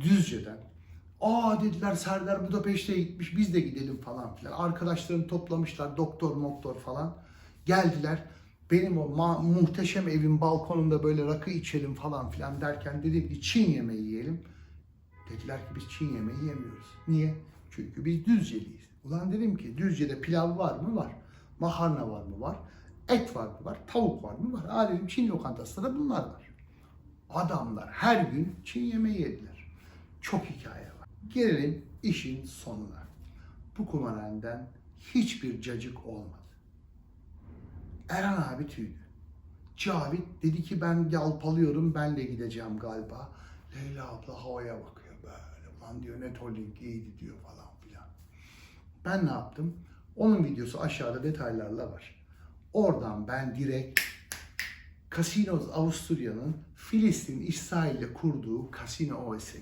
Düzce'den. Aa dediler Serdar Budapeşte'ye gitmiş biz de gidelim falan filan. Arkadaşlarını toplamışlar doktor moktor falan. Geldiler. Benim o muhteşem evin balkonunda böyle rakı içelim falan filan derken dedim ki Çin yemeği yiyelim. Dediler ki biz Çin yemeği yemiyoruz. Niye? Çünkü biz Düzceliyiz. Ulan dedim ki Düzce'de pilav var mı? Var. Makarna var mı? Var. Et var mı? Var. Tavuk var mı? Var. Aa dedim Çin lokantasında da bunlar var. Adamlar her gün Çin yemeği yediler. Çok hikaye var. Gelelim işin sonuna. Bu kumarhaneden hiçbir cacık olmadı. Erhan abi tüydü. Cavit dedi ki ben yalpalıyorum ben de gideceğim galiba. Leyla abla havaya bakıyor böyle. Lan diyor net holding iyiydi diyor falan filan. Ben ne yaptım? Onun videosu aşağıda detaylarla var. Oradan ben direkt Casinos Avusturya'nın Filistin İsrail'le kurduğu Casino OS'e